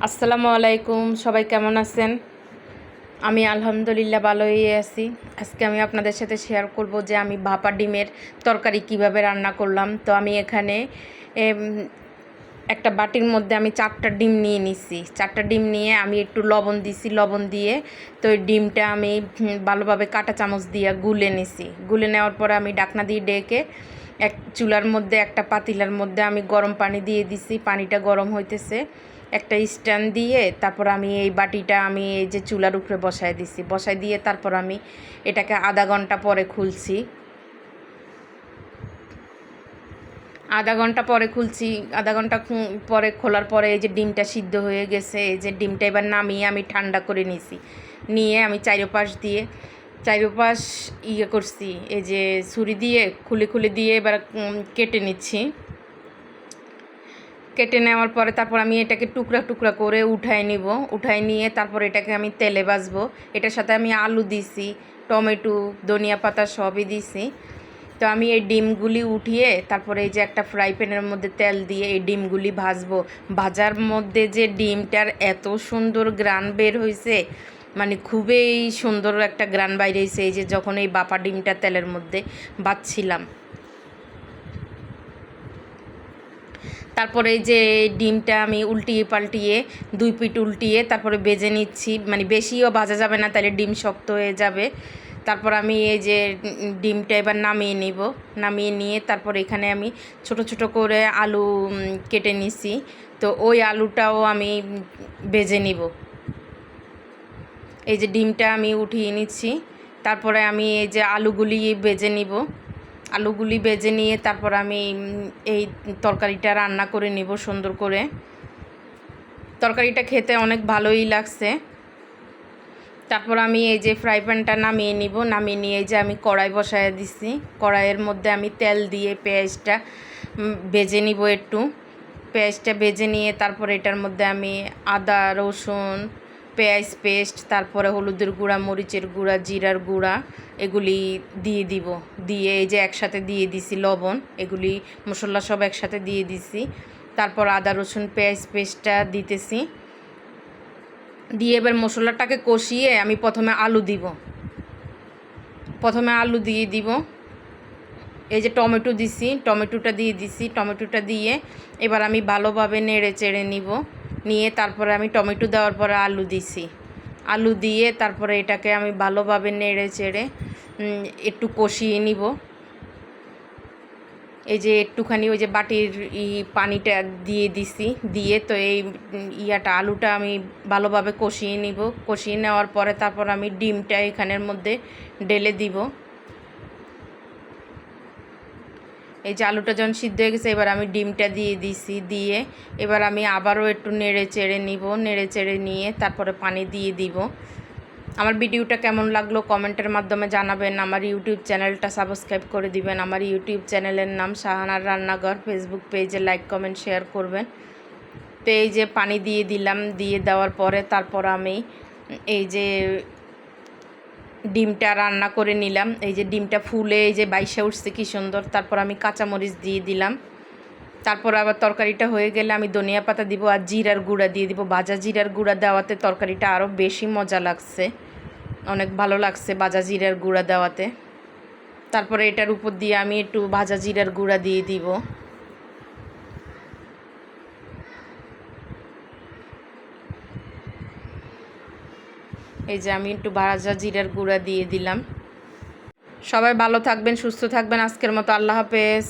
আসসালামু আলাইকুম, সবাই কেমন আছেন? আমি আলহামদুলিল্লাহ ভালোই আছি। আজকে আমি আপনাদের সাথে শেয়ার করব যে আমি ভাপা ডিমের তরকারি কীভাবে রান্না করলাম। তো আমি এখানে একটা বাটির মধ্যে আমি চারটা ডিম নিয়ে নিছি। চারটা ডিম নিয়ে আমি একটু লবণ দিছি, লবণ দিয়ে তো ওই ডিমটা আমি ভালোভাবে কাঁটা চামচ দিয়ে গুলে নিছি। গুলে নেওয়ার পরে আমি ডাকনা দিয়ে ডেকে এক চুলার মধ্যে, একটা পাতিলার মধ্যে আমি গরম পানি দিয়ে দিছি। পানিটা গরম হইতেছে। একটা স্ট্যান্ড দিয়ে তারপর আমি এই বাটিটা আমি এই যে চুলার উপরে বসায় দিছি। বসায় দিয়ে তারপর আমি এটাকে আধা ঘণ্টা পরে খুলছি। আধা ঘণ্টা পরে খুলছি। আধা ঘণ্টা পরে খোলার পরে এই যে ডিমটা সিদ্ধ হয়ে গেছে, এই যে ডিমটা এবার নামিয়ে আমি ঠান্ডা করে নিছি। নিয়ে আমি চারোপাশ দিয়ে চারোপাশ ইয়ে করছি, এই যে ছুরি দিয়ে খুলে খুলে দিয়ে এবার কেটে নিচ্ছি। কেটে নেওয়ার পরে তারপর আমি এটাকে টুকরা টুকরা করে উঠায় নিব। উঠায় নিয়ে তারপর এটাকে আমি তেলে ভাজবো। এটার সাথে আমি আলু দিছি, টমেটো, ধনিয়া পাতা সবই দিছি। তো আমি এই ডিমগুলি উঠিয়ে তারপরে এই যে একটা ফ্রাই প্যানের মধ্যে তেল দিয়ে এই ডিমগুলি ভাজবো। ভাজার মধ্যে যে ডিমটার এত সুন্দর গ্রান বের হয়েছে মানে খুবই সুন্দর একটা গ্রান বাইরে এই যে যখন এই বাপা ডিমটা তেলের মধ্যে বাচ্ছিলাম তারপরে যে ডিমটা আমি উল্টিয়ে পাল্টিয়ে, দুই পিঠ উল্টিয়ে তারপরে বেজে নিচ্ছি। মানে বেশিও ভাজা যাবে না, তাহলে ডিম শক্ত হয়ে যাবে। তারপর আমি এই যে ডিমটা এবার নামিয়ে নিব। নামিয়ে নিয়ে তারপর এখানে আমি ছোট ছোট করে আলু কেটে নিছি। তো ওই আলুটাও আমি বেজে নিব। এই যে ডিমটা আমি উঠিয়ে নিচ্ছি। তারপরে আমি এই যে আলুগুলি বেজে নিব। আলুগুলি বেজে নিয়ে তারপর আমি এই তরকারিটা রান্না করে নিব সুন্দর করে। তরকারিটা খেতে অনেক ভালোই লাগছে। তারপর আমি এই যে ফ্রাই প্যানটা নামিয়ে নিব। নামিয়ে নিয়ে যে আমি কড়াই বসায় দিছি। কড়াইয়ের মধ্যে আমি তেল দিয়ে পেঁয়াজটা ভেজে নিব একটু। পেঁয়াজটা ভেজে নিয়ে তারপর এটার মধ্যে আমি আদা, রসুন পেঁয়াজ পেস্ট, তারপরে হলুদের গুঁড়া, মরিচের গুঁড়া, জিরার গুঁড়া, এগুলি দিয়ে দিব। দিয়ে এই যে একসাথে দিয়ে দিছি লবণ, এগুলি মশলা সব একসাথে দিয়ে দিছি। তারপর আদা, রসুন, পেঁয়াজ পেস্টটা দিতেছি। দিয়ে এবার মশলাটাকে কষিয়ে আমি প্রথমে আলু দিব। প্রথমে আলু দিয়ে দিব। এই যে টমেটো দিছি, টমেটোটা দিয়ে দিছি, টমেটোটা দিয়ে এবার আমি ভালোভাবে নেড়ে চেড়ে নিব। নিয়ে তারপরে আমি টমেটো দেওয়ার পরে আলু দিছি। আলু দিয়ে তারপরে এটাকে আমি ভালোভাবে নেড়ে চেড়ে একটু কষিয়ে নিব। এই যে একটুখানি ওই যে বাটির ই পানিটা দিয়ে দিছি, দিয়ে তো এই ইয়াটা, আলুটা আমি ভালোভাবে কষিয়ে নিব। কষিয়ে নেওয়ার পরে তারপর আমি ডিমটা এখানের মধ্যে ঢেলে দিব। এই যে আলুটা যখন সিদ্ধ হয়ে গেছে, এবার আমি ডিমটা দিয়ে দিছি, দিয়ে এবার আমি আবারও একটু নেড়ে চেড়ে নিব, নেড়ে চেড়ে নিয়ে তারপরে পানি দিয়ে দিব। আমার ভিডিওটা কেমন লাগল কমেন্টের মাধ্যমে জানাবেন। আমার ইউটিউব চ্যানেলটা সাবস্ক্রাইব করে দিবেন। আমার ইউটিউব চ্যানেলের নাম শাহানার রান্নাঘর। ফেসবুক পেজে লাইক, কমেন্ট, শেয়ার করবেন। তো এই যে পানি দিয়ে দিলাম, দিয়ে দেওয়ার পরে তারপর আমি এই যে ডিমটা রান্না করে নিলাম। এই যে ডিমটা ফুলে এই যে বাইশে উঠছে, কি সুন্দর। তারপর আমি কাঁচামরিচ দিয়ে দিলাম। তারপর আবার তরকারিটা হয়ে গেলে আমি ধনিয়া পাতা দিব আর জিরার গুঁড়া দিয়ে দিব। ভাজা জিরার গুঁড়া দেওয়াতে তরকারিটা আরও বেশি মজা লাগছে। অনেক ভালো লাগছে ভাজা জিরার গুঁড়া দেওয়াতে। তারপরে এটার উপর দিয়ে আমি একটু ভাজা জিরার গুঁড়া দিয়ে দিব। এই যে আমি একটু ভাজা জিরার গুঁড়া দিয়ে দিলাম। সবাই ভালো থাকবেন, সুস্থ থাকবেন। আজকের মতো আল্লাহ হাফেজ।